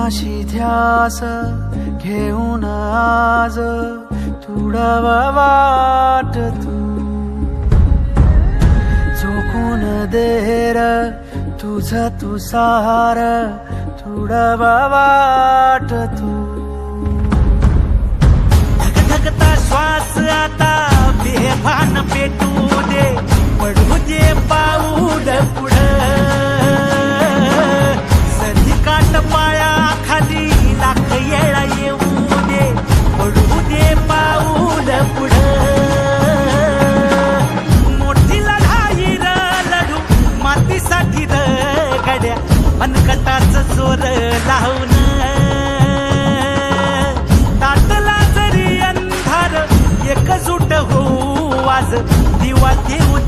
मनाशी ध्यास घेऊन आज तुडव वाट तू. झोकून देर तुझ तू सार तुडव वाट तू. धगधगता श्वास आता बेभान पेटू दे. पडू दे पाऊल पुढे. अनकटाच चोर जोर लावून ताटला जरी अंधार एकजूट होऊ आज दिवा देऊ